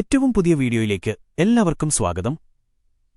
ഏറ്റവും പുതിയ വീഡിയോയിലേക്ക് എല്ലാവർക്കും സ്വാഗതം.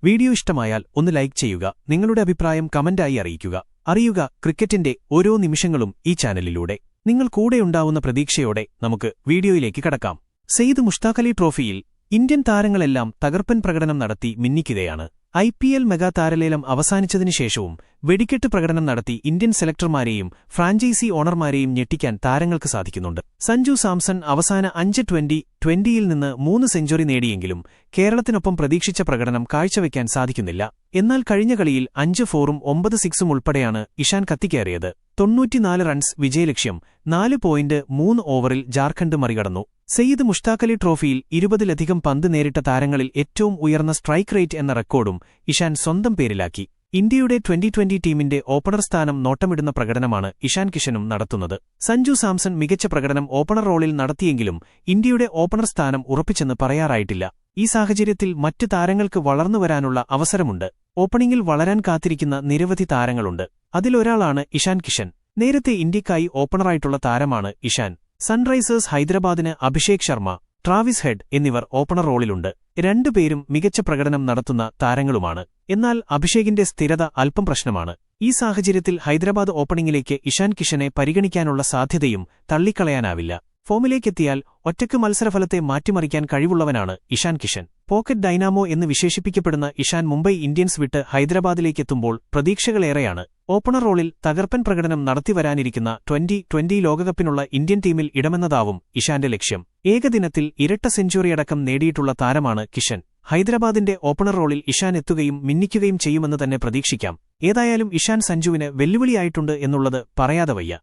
വീഡിയോ ഇഷ്ടമായാൽ ഒന്ന് ലൈക്ക് ചെയ്യുക നിങ്ങളുടെ അഭിപ്രായം കമന്റായി അറിയിക്കുക. അറിയുക ക്രിക്കറ്റിന്റെ ഓരോ നിമിഷങ്ങളും ഈ ചാനലിലൂടെ. നിങ്ങൾ കൂടെയുണ്ടാവുന്ന പ്രതീക്ഷയോടെ നമുക്ക് വീഡിയോയിലേക്ക് കടക്കാം. സെയ്ദ് മുഷ്താഖലി ട്രോഫിയിൽ ഇന്ത്യൻ താരങ്ങളെല്ലാം തകർപ്പൻ പ്രകടനം നടത്തി മിന്നിക്കുകയാണ്. ഐ പി എൽ മെഗാ താരലേലം അവസാനിച്ചതിനു ശേഷവും വെടിക്കെട്ട് പ്രകടനം നടത്തി ഇന്ത്യൻ സെലക്ടർമാരെയും ഫ്രാഞ്ചൈസി ഓണർമാരെയും ഞെട്ടിക്കാൻ താരങ്ങൾക്ക് സാധിക്കുന്നുണ്ട്. സഞ്ജു സാംസൺ അവസാന അഞ്ച് ട്വന്റി ട്വന്റിയിൽ നിന്ന് മൂന്ന് സെഞ്ചുറി നേടിയെങ്കിലും കേരളത്തിനൊപ്പം പ്രതീക്ഷിച്ച പ്രകടനം കാഴ്ചവെക്കാൻ സാധിക്കുന്നില്ല. എന്നാൽ കഴിഞ്ഞ കളിയിൽ അഞ്ച് ഫോറും ഒമ്പത് സിക്സും ഉൾപ്പെടെയാണ് ഇഷാൻ കത്തിക്കേറിയത്. തൊണ്ണൂറ്റിനാല് റൺസ് വിജയലക്ഷ്യം നാല് പോയിന്റ് മൂന്ന് ഓവറിൽ ജാർഖണ്ഡ് മറികടന്നു. സെയ്ദ് മുഷ്താഖലി ട്രോഫിയിൽ ഇരുപതിലധികം പന്ത് നേരിട്ട താരങ്ങളിൽ ഏറ്റവും ഉയർന്ന സ്ട്രൈക്ക് റേറ്റ് എന്ന റെക്കോർഡും ഇഷാൻ സ്വന്തം പേരിലാക്കി. ഇന്ത്യയുടെ ട്വന്റി ട്വന്റി ടീമിന്റെ ഓപ്പണർ സ്ഥാനം നോട്ടമിടുന്ന പ്രകടനമാണ് ഇഷാൻ കിഷനും നടത്തുന്നത്. സഞ്ജു സാംസൺ മികച്ച പ്രകടനം ഓപ്പണർ റോളിൽ നടത്തിയെങ്കിലും ഇന്ത്യയുടെ ഓപ്പണർ സ്ഥാനം ഉറപ്പിച്ചെന്ന് പറയാറായിട്ടില്ല. ഈ സാഹചര്യത്തിൽ മറ്റ് താരങ്ങൾക്ക് വളർന്നുവരാനുള്ള അവസരമുണ്ട്. ഓപ്പണിംഗിൽ വളരാൻ കാത്തിരിക്കുന്ന നിരവധി താരങ്ങളുണ്ട്. അതിലൊരാളാണ് ഇഷാൻ കിഷൻ. നേരത്തെ ഇന്ത്യക്കായി ഓപ്പണറായിട്ടുള്ള താരമാണ് ഇഷാൻ. സൺറൈസേഴ്സ് ഹൈദരാബാദിന് അഭിഷേക് ശർമ്മ ട്രാവിസ് ഹെഡ് എന്നിവർ ഓപ്പണർ റോളിലുണ്ട്. രണ്ടുപേരും മികച്ച പ്രകടനം നടത്തുന്ന താരങ്ങളുമാണ്. എന്നാൽ അഭിഷേകിന്റെ സ്ഥിരത അല്പം പ്രശ്നമാണ്. ഈ സാഹചര്യത്തിൽ ഹൈദരാബാദ് ഓപ്പണിംഗിലേക്ക് ഇഷാൻ കിഷനെ പരിഗണിക്കാനുള്ള സാധ്യതയും തള്ളിക്കളയാനാവില്ല. ഫോമിലേക്കെത്തിയാൽ ഒറ്റയ്ക്ക് മത്സരഫലത്തെ മാറ്റിമറിക്കാൻ കഴിവുള്ളവനാണ് ഇഷാൻ കിഷൻ. പോക്കറ്റ് ഡൈനാമോ എന്ന് വിശേഷിപ്പിക്കപ്പെടുന്ന ഇഷാൻ മുംബൈ ഇന്ത്യൻസ് വിട്ട് ഹൈദരാബാദിലേക്കെത്തുമ്പോൾ പ്രതീക്ഷകളേറെയാണ്. ഓപ്പണർ റോളിൽ തകർപ്പൻ പ്രകടനം നടത്തിവരാനിരിക്കുന്ന ട്വന്റി ട്വന്റി ലോകകപ്പിനുള്ള ഇന്ത്യൻ ടീമിൽ ഇടമെന്നതാവും ഇഷാന്റെ ലക്ഷ്യം. ഏകദിനത്തിൽ ഇരട്ട സെഞ്ചുറിയടക്കം നേടിയിട്ടുള്ള താരമാണ് കിഷൻ. ഹൈദരാബാദിന്റെ ഓപ്പണർ റോളിൽ ഇഷാൻ എത്തുകയും മിന്നിക്കുകയും ചെയ്യുമെന്ന് തന്നെ പ്രതീക്ഷിക്കാം. ഏതായാലും ഇഷാൻ സഞ്ജുവിന് വെല്ലുവിളിയായിട്ടുണ്ട് എന്നുള്ളത് പറയാതെ വയ്യ.